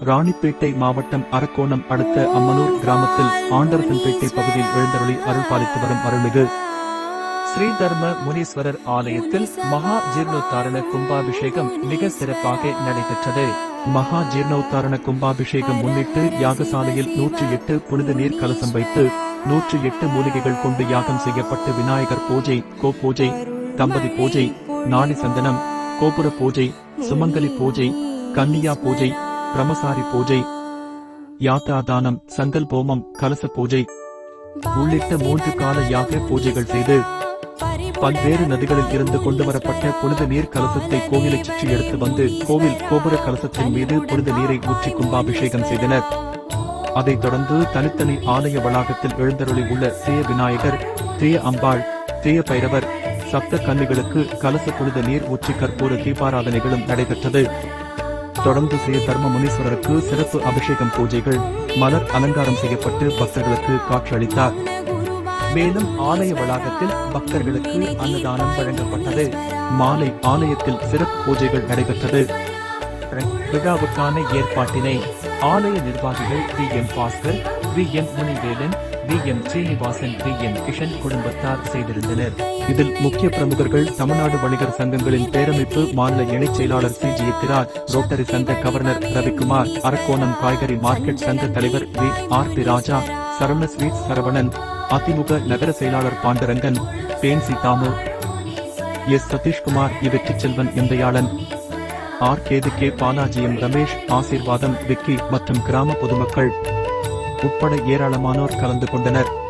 ராணிப்பேட்டை மாவட்டம் அரக்கோணம் அடுத்த அம்மனூர் கிராமத்தில் ஆண்டரசன்பேட்டை பகுதியில் எழுந்தருளி அருள் பாலித்து வரும் அருள்மிகு ஸ்ரீதர்ம முனீஸ்வரர் ஆலயத்தில் மகா ஜீர்ணோத்தாரண கும்பாபிஷேகம் மிக சிறப்பாக நடைபெற்றது. மகா ஜீர்ணோத்தாரண கும்பாபிஷேகம் முன்னிட்டு யாகசாலையில் நூற்றி எட்டு புனித நீர் கலசம் வைத்து நூற்றி எட்டு மூலிகைகள் கொண்டு யாகம் செய்யப்பட்டு விநாயகர் பூஜை கோ பூஜை தம்பதி பூஜை நாடி சந்தனம் கோபுர பூஜை சுமங்கலி பூஜை கன்னியா பூஜை பிரமசாரி பூஜை. யாத்ராதானம் சங்கல் போமம் கலச பூஜை. உள்ளிட்ட மூன்று கால யாக பூஜைகள் செய்து பல்வேறு நதிகளில் இருந்து கொண்டு வரப்பட்ட புனித நீர் கலசத்தை கோவிலை சுற்றி எடுத்து வந்து கோவில் கோபுர கலசத்தின் மீது புனித நீரை ஊற்றி கும்பாபிஷேகம் செய்தனர். அதைத் தொடர்ந்து தனித்தனி ஆலய வளாகத்தில் எழுந்தருளி உள்ள தீய விநாயகர் தீய அம்பாள் தீய பைரவர் சப்த கன்னிகளுக்கு கலச புனித நீர் ஊற்றி கற்பூர தீபாராதனைகளும் நடைபெற்றது. தொடர்ந்து ஸ்ரீ தர்ம முனீஸ்வரருக்கு சிறப்பு அபிஷேகம் பூஜைகள் மலர் அலங்காரம் செய்யப்பட்டு பக்தர்களுக்கு காட்சியளித்தார். மேலும் ஆலய வளாகத்தில் பக்தர்களுக்கு அன்னதானம் வழங்கப்பட்டது. மாலை ஆலயத்தில் சிறப்பு பூஜைகள் நடைபெற்றது. விழாவுக்கான ஏற்பாட்டினை ஆலய நிர்வாகிகள் V M Bhaskar V M Munivelan V M Srinivasan V M Kishan குடும்பத்தார் செய்திருந்தனர். இதில் முக்கிய பிரமுகர்கள் தமிழ்நாடு வணிகர் சங்கங்களின் பேரமைப்பு மாநில இணைச் செயலாளர் சி. ஜி. திராஜ் ரோட்டரி சங்க கவர்னர் ரவிக்குமார் அரக்கோணம் காய்கறி மார்க்கெட் சங்க தலைவர் V. R. P. Raja Saravana sweets Saravanan AIADMK நகர செயலாளர் பாண்டரங்கன் பேன்சி தாமு எஸ். சதீஷ்குமார் இவற்றி செல்வன் எந்தையாளன் ஆர். கேது கே. பாலாஜியம் ரமேஷ் ஆசீர்வாதம் விக்கி மற்றும் கிராம பொதுமக்கள் உட்பட ஏராளமானோர் கலந்து கொண்டனர்.